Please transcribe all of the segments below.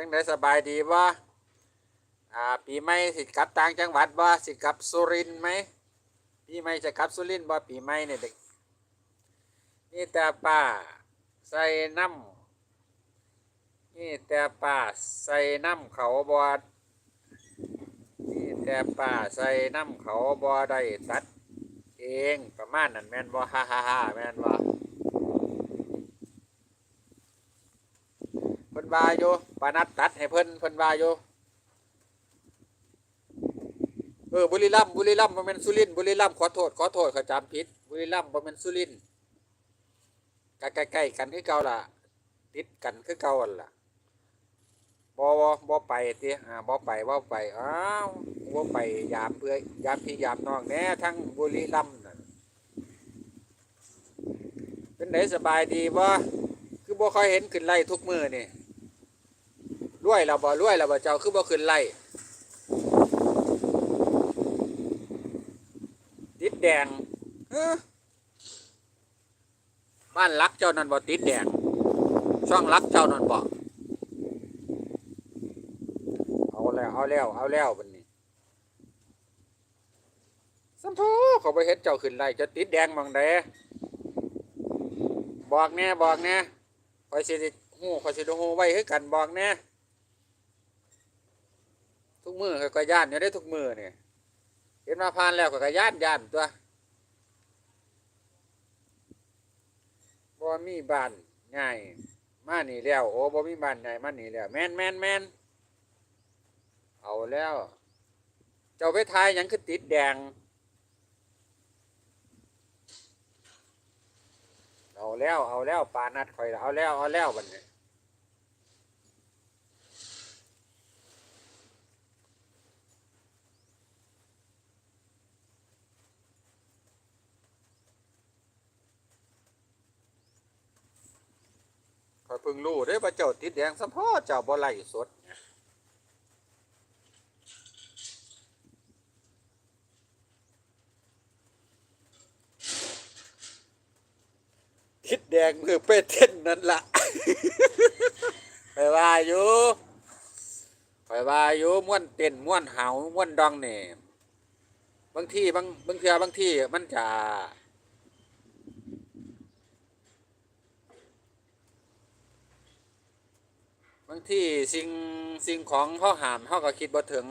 จังไดสบายดีบ่อ่าปีใหม่สิกลับต่างจังหวัดบ่สิกลับสุรินทร์ไหมปีใหม่จะกลับสุรินทร์บ่ปีใหม่เนี่ยเด็กนี่แต่ป้าใส่น้ำนี่แต่ป้าใส่น้ำเขาบ่นี่แต่ป้าใส่น้ำเขาบ่ได้ตัดเองประมาณนั้นแม่นบ่ฮ่าฮ่าฮ่าแม่นบ่เพิ่ นว่าอยู่ปานัดตัดให้เพิ่นเพิ่นว่าอยู่เออบุรีรัมบุรีรัมบ่แม่นสุรินบุรีรัมขอโทษขอโทษเขาจำผิดบุรีรัมบ่แม่นสุรินทร์ก็ใกล้กันคือเก่าล่ะ ติดกันคือเก่าล่ะบ่บ่บ่ไปติอ่าบ่ไปบ่ไปอ้าวบ่ไปยามเพื่อยามพี่ยามน้องแน่ทั้งบุรีรัมย์นั่นเป็นไดสบายดีบ่คือบ่ค่อยเห็นขึ้นไล่ทุกมือนี่ รวยแล้วบ่รวยแล้วบ่เจ้าคือบ่ขึ้นไล่ติดแดงเอ้อบ้านรักเจ้านั่นบ่ติดแดง ช่องรักเจ้านั่นบ่เอาแล้วเอาแล้วเอาแล้วบัดนี้สัมโพเขาไปเฮ็ดเจ้าขึ้นไล่จะติดแดงหมองใดบอกแน่บอกแน่คอยสิได้ฮู้คอยสิได้ฮู้ไว้คือกันบอกแน่ทุก มือข้อยก็ย่านอยู่ได้ทุกมือเนี่ยเห็นมาผ่านแล้วข้อยก็ย่านย่านตัวบ่มีบ้านง่ายมานี่แล้วโอ้บ่มีบ้านใหญ่มานี่แล้วแมนแมนแมนเอาแล้ว เจ้าไปทายยังคือติดแดงเอาแล้วเอาแล้วปานัดข่อยเอาแล้วเอาแล้วบัดนี้ เพิ่งรู้เด้ว่าเจ้าติดแดงสัมพ่อเจ้าบ่ไล่สดทิดแดงมือเป้เต้นนั่นละไปว่าอยู่ไปว่าอยู่ม่วนเต้นม่วนเหาม่วนดองเนี่ยบางที่บางบางเทือบางที่มันจะ บางที่สิ่งสิ่งของเขาหามเขาก็คิดบ่ถึง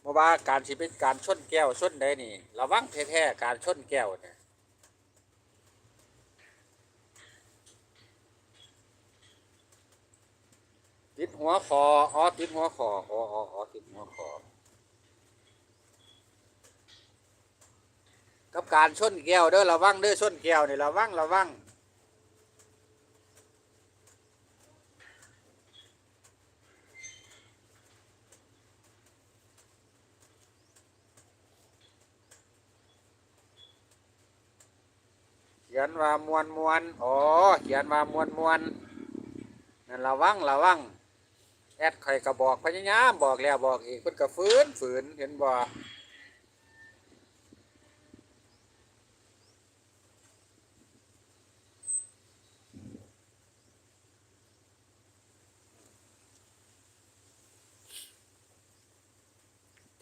เพราะว่าการชีเป็นการชนแก้วชนได้นี่ระวังแท้ๆการชนแก้วเนี่ยติดหัวคออ๋อติดหัวคออ๋ออ๋ออ๋อติดหัวคอกับการชนแก้วเด้อระวังเด้อชนแก้วนี่ระวังระวังเขียนว่ามวนมวนอ๋อเขียนว่ามวนมวนนั่นระวังระวังแอดข่อยก็บอกพยายามบอกแล้วบอกอีกเพิ่นก็ฝืนฝืนเห็นบ่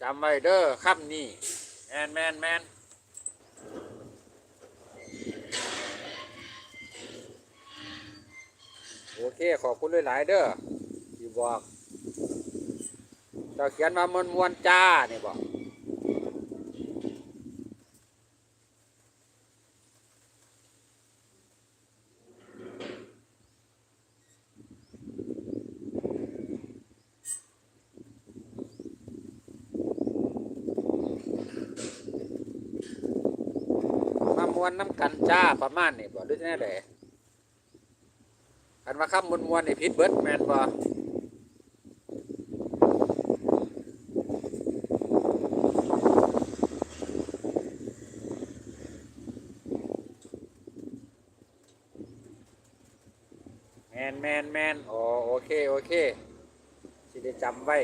จำไว้เด้อคำนี้แมนแมนแมน โอเค ขอบคุณหลายๆเด้อที่บอกเจ้าเขียนมามวนมวนจ้านี่บอกมามวนน้ำกันจ้าประมาณนี่บอกหรือแน่แหละ อันมาค้ำมวนมวนในพิษเบิร์ดแมนบอแมนแมนแมนโอโอเค โอเค สิได้จำไว้